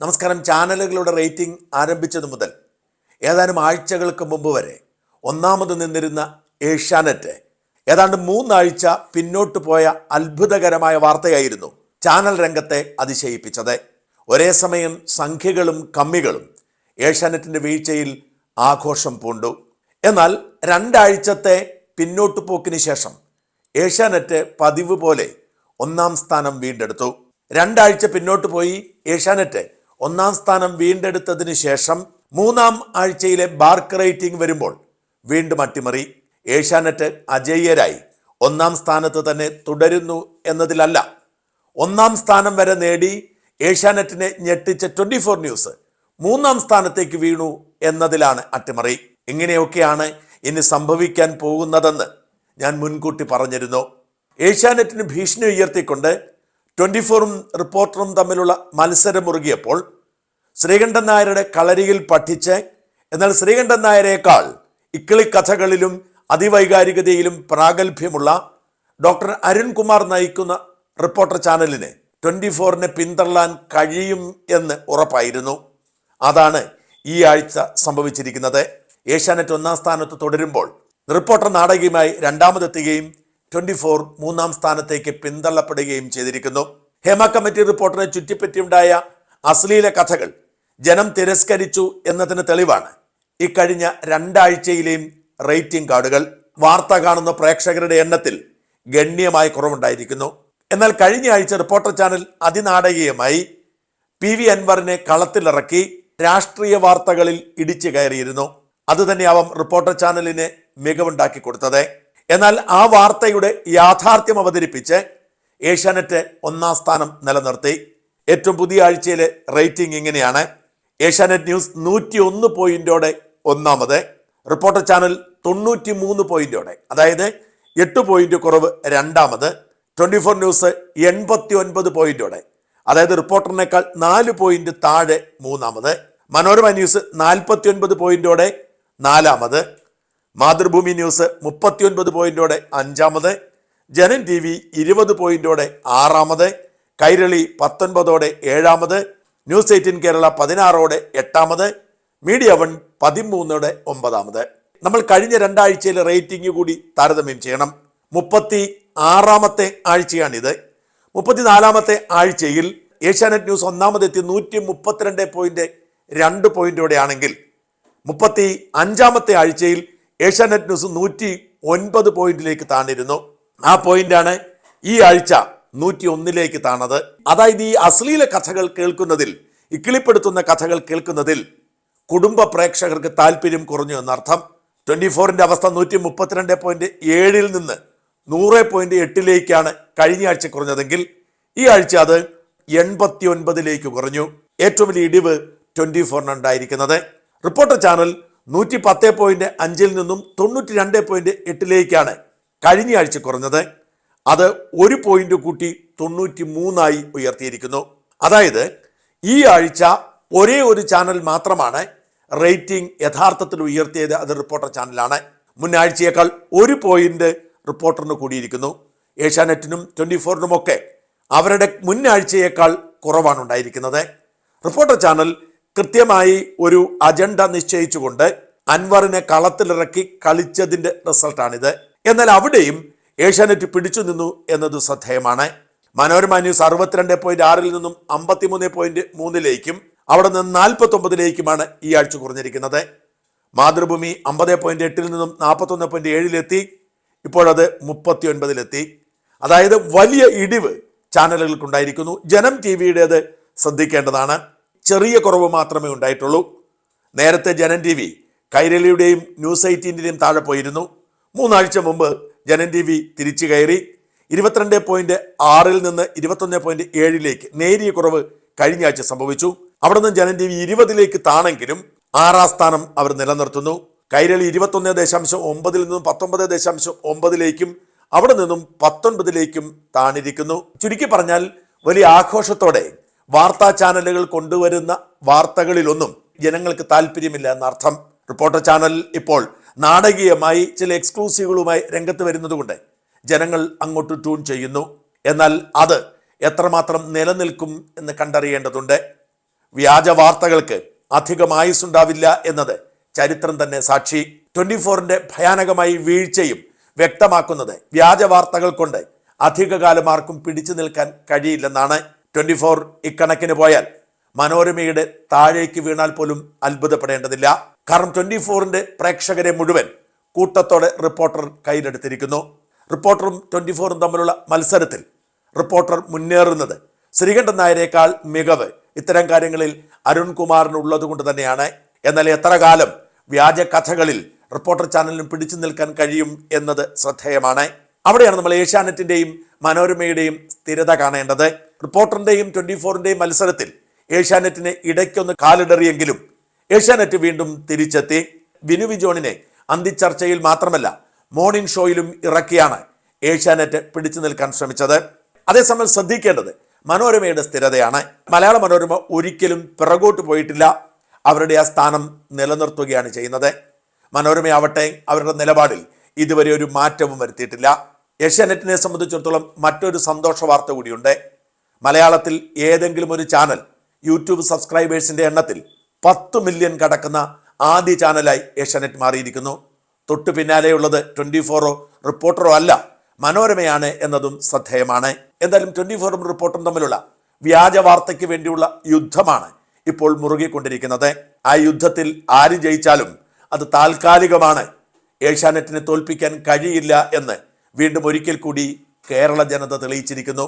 നമസ്കാരം. ചാനലുകളുടെ റേറ്റിംഗ് ആരംഭിച്ചതു മുതൽ ഏതാനും ആഴ്ചകൾക്ക് മുമ്പ് വരെ ഒന്നാമത് നിന്നിരുന്ന ഏഷ്യാനെറ്റ് ഏതാണ്ട് മൂന്നാഴ്ച പിന്നോട്ട് പോയ അത്ഭുതകരമായ വാർത്തയായിരുന്നു ചാനൽ രംഗത്തെ അതിശയിപ്പിച്ചത്. ഒരേ സമയം സംഖ്യകളും കമ്മികളും ഏഷ്യാനെറ്റിന്റെ വീഴ്ചയിൽ ആഘോഷം പൂണ്ടു. എന്നാൽ രണ്ടാഴ്ചത്തെ പിന്നോട്ട് പോക്കിന് ശേഷം ഏഷ്യാനെറ്റ് പതിവ് പോലെ ഒന്നാം സ്ഥാനം വീണ്ടെടുത്തു. രണ്ടാഴ്ച പിന്നോട്ട് പോയി ഏഷ്യാനെറ്റ് ഒന്നാം സ്ഥാനം വീണ്ടെടുത്തതിന് ശേഷം മൂന്നാം ആഴ്ചയിലെ ബാർക്ക് റേറ്റിംഗ് വരുമ്പോൾ വീണ്ടും അട്ടിമറി. ഏഷ്യാനെറ്റ് അജയ്യരായി ഒന്നാം സ്ഥാനത്ത് തന്നെ തുടരുന്നു എന്നതിലല്ല ഒന്നാം സ്ഥാനം വരെ നേടി ഏഷ്യാനെറ്റിനെ ഞെട്ടിച്ച ട്വന്റി ഫോർ ന്യൂസ് മൂന്നാം സ്ഥാനത്തേക്ക് വീണു എന്നതിലാണ് അട്ടിമറി. ഇങ്ങനെയൊക്കെയാണ് ഇനി സംഭവിക്കാൻ പോകുന്നതെന്ന് ഞാൻ മുൻകൂട്ടി പറഞ്ഞിരുന്നു. ഏഷ്യാനെറ്റിന് ഭീഷണി ഉയർത്തിക്കൊണ്ട് ട്വന്റി ഫോറും റിപ്പോർട്ടറും തമ്മിലുള്ള മത്സരം മുറുകിയപ്പോൾ ശ്രീകണ്ഠൻ നായരുടെ കളരിയിൽ പഠിച്ച് എന്നാൽ ശ്രീകണ്ഠൻ നായരേക്കാൾ ഇക്കിളി കഥകളിലും അതിവൈകാരികതയിലും പ്രാഗൽഭ്യമുള്ള ഡോക്ടർ അരുൺകുമാർ നയിക്കുന്ന റിപ്പോർട്ടർ ചാനലിന് ട്വന്റി ഫോറിനെ പിന്തള്ളാൻ കഴിയും എന്ന് ഉറപ്പായിരുന്നു. അതാണ് ഈ ആഴ്ച സംഭവിച്ചിരിക്കുന്നത്. ഏഷ്യാനെറ്റ് ഒന്നാം സ്ഥാനത്ത് തുടരുമ്പോൾ റിപ്പോർട്ടർ നാടകീയമായി രണ്ടാമതെത്തുകയും ട്വന്റി ഫോർ മൂന്നാം സ്ഥാനത്തേക്ക് പിന്തള്ളപ്പെടുകയും ചെയ്തിരിക്കുന്നു. ഹേമ കമ്മിറ്റി റിപ്പോർട്ടിനെ ചുറ്റിപ്പറ്റിയുണ്ടായ അശ്ലീല കഥകൾ ജനം തിരസ്കരിച്ചു എന്നതിന് തെളിവാണ് ഇക്കഴിഞ്ഞ രണ്ടാഴ്ചയിലെയും റേറ്റിംഗ് കാർഡുകൾ. വാർത്ത കാണുന്ന പ്രേക്ഷകരുടെ എണ്ണത്തിൽ ഗണ്യമായ കുറവുണ്ടായിരിക്കുന്നു. എന്നാൽ കഴിഞ്ഞ ആഴ്ച റിപ്പോർട്ടർ ചാനൽ അതിനാടകീയമായി പി വി അൻവറിനെ കളത്തിലിറക്കി രാഷ്ട്രീയ വാർത്തകളിൽ ഇടിച്ചു കയറിയിരുന്നു. അതുതന്നെയാവാം റിപ്പോർട്ടർ ചാനലിന് മികവുണ്ടാക്കി കൊടുത്തത്. എന്നാൽ ആ വാർത്തയുടെ യാഥാർത്ഥ്യം അവതരിപ്പിച്ച് ഏഷ്യാനെറ്റ് ഒന്നാം സ്ഥാനം നിലനിർത്തി. ഏറ്റവും പുതിയ ആഴ്ചയിലെ റേറ്റിംഗ് ഇങ്ങനെയാണ്. ഏഷ്യാനെറ്റ് ന്യൂസ് നൂറ്റി ഒന്ന് പോയിന്റോടെ ഒന്നാമത്. റിപ്പോർട്ടർ ചാനൽ തൊണ്ണൂറ്റി മൂന്ന് പോയിന്റോടെ. അതായത് എട്ട് പോയിന്റ് കുറവ് രണ്ടാമത്. ട്വന്റി ഫോർ ന്യൂസ് എൺപത്തി ഒൻപത് പോയിന്റോടെ. അതായത് റിപ്പോർട്ടറിനേക്കാൾ നാല് പോയിന്റ് താഴെ മൂന്നാമത്. മനോരമ ന്യൂസ് നാൽപ്പത്തി ഒൻപത് പോയിന്റോടെ നാലാമത്. മാതൃഭൂമി ന്യൂസ് മുപ്പത്തിയൊൻപത് പോയിന്റോടെ അഞ്ചാമത് ജനൻ ടി വി ഇരുപത് പോയിന്റോടെ ആറാമത് കൈരളി പത്തൊൻപതോടെ ഏഴാമത് ന്യൂസ് എയ്റ്റീൻ കേരള പതിനാറോടെ എട്ടാമത് മീഡിയ വൺ പതിമൂന്നോടെ ഒമ്പതാമത്. നമ്മൾ കഴിഞ്ഞ രണ്ടാഴ്ചയിലെ റേറ്റിംഗ് കൂടി താരതമ്യം ചെയ്യണം. മുപ്പത്തി ആറാമത്തെ ആഴ്ചയാണിത്. മുപ്പത്തിനാലാമത്തെ ആഴ്ചയിൽ ഏഷ്യാനെറ്റ് ന്യൂസ് ഒന്നാമതെത്തി നൂറ്റി മുപ്പത്തിരണ്ട് പോയിന്റ് രണ്ട് പോയിന്റോടെ ആണെങ്കിൽ മുപ്പത്തി അഞ്ചാമത്തെ ആഴ്ചയിൽ ഏഷ്യാനെറ്റ് ന്യൂസ് നൂറ്റി ഒൻപത് പോയിന്റിലേക്ക് താണിരുന്നു ആ പോയിന്റാണ് ഈ ആഴ്ച നൂറ്റി ഒന്നിലേക്ക് താണത്. അതായത് ഈ അശ്ലീല കഥകൾ കേൾക്കുന്നതിൽ ഇക്കിളിപ്പെടുത്തുന്ന കഥകൾ കേൾക്കുന്നതിൽ കുടുംബ പ്രേക്ഷകർക്ക് താല്പര്യം കുറഞ്ഞു എന്നർത്ഥം. ട്വന്റി ഫോറിന്റെ അവസ്ഥ നൂറ്റി മുപ്പത്തിരണ്ട് പോയിന്റ് ഏഴിൽ നിന്ന് നൂറ് പോയിന്റ് എട്ടിലേക്കാണ് കഴിഞ്ഞ ആഴ്ച കുറഞ്ഞതെങ്കിൽ ഈ ആഴ്ച അത് എൺപത്തി ഒൻപതിലേക്ക് കുറഞ്ഞു. ഏറ്റവും വലിയ ഇടിവ് ട്വന്റി ഫോറിനുണ്ടായിരിക്കുന്നത്. റിപ്പോർട്ടർ ചാനൽ നൂറ്റി പത്ത് പോയിന്റ് അഞ്ചിൽ നിന്നും തൊണ്ണൂറ്റി രണ്ട് പോയിന്റ് എട്ടിലേക്കാണ് കഴിഞ്ഞ ആഴ്ച കുറഞ്ഞത്. അത് ഒരു പോയിന്റ് കൂട്ടി തൊണ്ണൂറ്റി മൂന്നായി ഉയർത്തിയിരിക്കുന്നു. അതായത് ഈ ആഴ്ച ഒരേ ഒരു ചാനൽ മാത്രമാണ് റേറ്റിംഗ് യഥാർത്ഥത്തിൽ ഉയർത്തിയത്. അത് റിപ്പോർട്ടർ ചാനലാണ്. മുൻ ആഴ്ചയേക്കാൾ ഒരു പോയിന്റ് റിപ്പോർട്ടറിന് കൂടിയിരിക്കുന്നു. ഏഷ്യാനെറ്റിനും ട്വന്റി ഫോറിനുമൊക്കെ അവരുടെ മുൻ ആഴ്ചയേക്കാൾ കുറവാണ് ഉണ്ടായിരിക്കുന്നത്. റിപ്പോർട്ടർ ചാനൽ കൃത്യമായി ഒരു അജണ്ട നിശ്ചയിച്ചുകൊണ്ട് അൻവറിനെ കളത്തിലിറക്കി കളിച്ചതിന്റെ റിസൾട്ടാണിത്. എന്നാൽ അവിടെയും ഏഷ്യാനെറ്റ് പിടിച്ചു നിന്നു എന്നത് ശ്രദ്ധേയമാണ്. മനോരമ ന്യൂസ് അറുപത്തിരണ്ട് പോയിന്റ് ആറിൽ നിന്നും അമ്പത്തിമൂന്ന് പോയിന്റ് മൂന്നിലേക്കും അവിടെ നിന്ന് നാൽപ്പത്തി ഒമ്പതിലേക്കുമാണ് ഈ ആഴ്ച കുറഞ്ഞിരിക്കുന്നത്. മാതൃഭൂമി അമ്പത് പോയിന്റ് എട്ടിൽ നിന്നും നാൽപ്പത്തൊന്ന് പോയിന്റ് ഏഴിലെത്തി ഇപ്പോഴത് മുപ്പത്തി ഒൻപതിലെത്തി അതായത് വലിയ ഇടിവ് ചാനലുകൾക്കുണ്ടായിരിക്കുന്നു. ജനം ടി വിയുടേത് ശ്രദ്ധിക്കേണ്ടതാണ്. ചെറിയ കുറവ് മാത്രമേ ഉണ്ടായിട്ടുള്ളൂ. നേരത്തെ ജനൻ ടി വി കൈരളിയുടെയും ന്യൂസ് എയ്റ്റീന്റെയും താഴെ പോയിരുന്നു. മൂന്നാഴ്ച മുമ്പ് ജനൻ ടി വി തിരിച്ചു കയറി. ഇരുപത്തിരണ്ട് പോയിന്റ് ആറിൽ നിന്ന് ഇരുപത്തൊന്ന് പോയിന്റ് ഏഴിലേക്ക് നേരിയ കുറവ് കഴിഞ്ഞ ആഴ്ച സംഭവിച്ചു. അവിടെ നിന്ന് ജനൻ ടി വി ഇരുപതിലേക്ക് താണെങ്കിലും ആറാം സ്ഥാനം അവർ നിലനിർത്തുന്നു. കൈരളി ഇരുപത്തൊന്ന് ദശാംശം ഒമ്പതിൽ നിന്നും പത്തൊമ്പത് ദശാംശം ഒമ്പതിലേക്കും അവിടെ നിന്നും പത്തൊൻപതിലേക്കും താണിരിക്കുന്നു. ചുരുക്കി പറഞ്ഞാൽ വലിയ ആഘോഷത്തോടെ വാർത്താ ചാനലുകൾ കൊണ്ടുവരുന്ന വാർത്തകളിലൊന്നും ജനങ്ങൾക്ക് താല്പര്യമില്ല എന്നർത്ഥം. റിപ്പോർട്ടർ ചാനൽ ഇപ്പോൾ നാടകീയമായി ചില എക്സ്ക്ലൂസീവുകളുമായി രംഗത്ത് വരുന്നതുകൊണ്ട് ജനങ്ങൾ അങ്ങോട്ട് ട്യൂൺ ചെയ്യുന്നു. എന്നാൽ അത് എത്രമാത്രം നിലനിൽക്കും എന്ന് കണ്ടറിയേണ്ടതുണ്ട്. വ്യാജ വാർത്തകൾക്ക് അധികം ആയുസ്സുണ്ടാവില്ല എന്നത് ചരിത്രം തന്നെ സാക്ഷി. ട്വന്റി ഫോറിന്റെ ഭയാനകമായി വീഴ്ചയും വ്യക്തമാക്കുന്നത് വ്യാജ വാർത്തകൾ കൊണ്ട് അധികകാലം ആർക്കും പിടിച്ചു നിൽക്കാൻ കഴിയില്ലെന്നാണ്. ട്വന്റി ഫോർ ഇക്കണക്കിന് പോയാൽ മനോരമയുടെ താഴേക്ക് വീണാൽ പോലും അത്ഭുതപ്പെടേണ്ടതില്ല. കാരണം ട്വന്റി ഫോറിന്റെ പ്രേക്ഷകരെ മുഴുവൻ കൂട്ടത്തോടെ റിപ്പോർട്ടർ കയ്യിലെടുത്തിരിക്കുന്നു. റിപ്പോർട്ടറും ട്വന്റി ഫോറും തമ്മിലുള്ള മത്സരത്തിൽ റിപ്പോർട്ടർ മുന്നേറുന്നത് ശ്രീകണ്ഠൻ നായരേക്കാൾ മികവ് ഇത്തരം കാര്യങ്ങളിൽ അരുൺകുമാറിന് ഉള്ളത് കൊണ്ട് തന്നെയാണ്. എന്നാൽ എത്ര കാലം വ്യാജ കഥകളിൽ റിപ്പോർട്ടർ ചാനലിനും പിടിച്ചു നിൽക്കാൻ കഴിയും എന്നത് ശ്രദ്ധേയമാണ്. അവിടെയാണ് നമ്മൾ ഏഷ്യാനെറ്റിന്റെയും മനോരമയുടെയും സ്ഥിരത കാണേണ്ടത്. റിപ്പോർട്ടറിന്റെയും ട്വന്റി ഫോറിന്റെയും മത്സരത്തിൽ ഏഷ്യാനെറ്റിന് ഇടയ്ക്കൊന്ന് കാലിടറിയെങ്കിലും ഏഷ്യാനെറ്റ് വീണ്ടും തിരിച്ചെത്തി. വിനു വിജോണിനെ അന്തിച്ചർച്ചയിൽ മാത്രമല്ല മോർണിംഗ് ഷോയിലും ഇറക്കിയാണ് ഏഷ്യാനെറ്റ് പിടിച്ചു നിൽക്കാൻ ശ്രമിച്ചത്. അതേസമയം ശ്രദ്ധിക്കേണ്ടത് മനോരമയുടെ സ്ഥിരതയാണ്. മലയാള മനോരമ ഒരിക്കലും പിറകോട്ട് പോയിട്ടില്ല. അവരുടെ ആ സ്ഥാനം നിലനിർത്തുകയാണ് ചെയ്യുന്നത്. മനോരമയാവട്ടെ അവരുടെ നിലപാടിൽ ഇതുവരെ ഒരു മാറ്റവും വരുത്തിയിട്ടില്ല. ഏഷ്യാനെറ്റിനെ സംബന്ധിച്ചിടത്തോളം മറ്റൊരു സന്തോഷ വാർത്ത കൂടിയുണ്ട്. മലയാളത്തിൽ ഏതെങ്കിലും ഒരു ചാനൽ യൂട്യൂബ് സബ്സ്ക്രൈബേഴ്സിന്റെ എണ്ണത്തിൽ പത്ത് മില്യൺ കടക്കുന്ന ആദ്യ ചാനലായി ഏഷ്യാനെറ്റ് മാറിയിരിക്കുന്നു. തൊട്ടു പിന്നാലെയുള്ളത് ട്വന്റി ഫോറോ റിപ്പോർട്ടറോ അല്ല മനോരമയാണ് എന്നതും ശ്രദ്ധേയമാണ്. എന്തായാലും ട്വന്റി ഫോറും റിപ്പോർട്ടും തമ്മിലുള്ള വ്യാജ വാർത്തയ്ക്ക് വേണ്ടിയുള്ള യുദ്ധമാണ് ഇപ്പോൾ മുറുകിക്കൊണ്ടിരിക്കുന്നത്. ആ യുദ്ധത്തിൽ ആര് ജയിച്ചാലും അത് താൽക്കാലികമാണ്. ഏഷ്യാനെറ്റിനെ തോൽപ്പിക്കാൻ കഴിയില്ല എന്ന് വീണ്ടും ഒരിക്കൽ കൂടി കേരള ജനത തെളിയിച്ചിരിക്കുന്നു.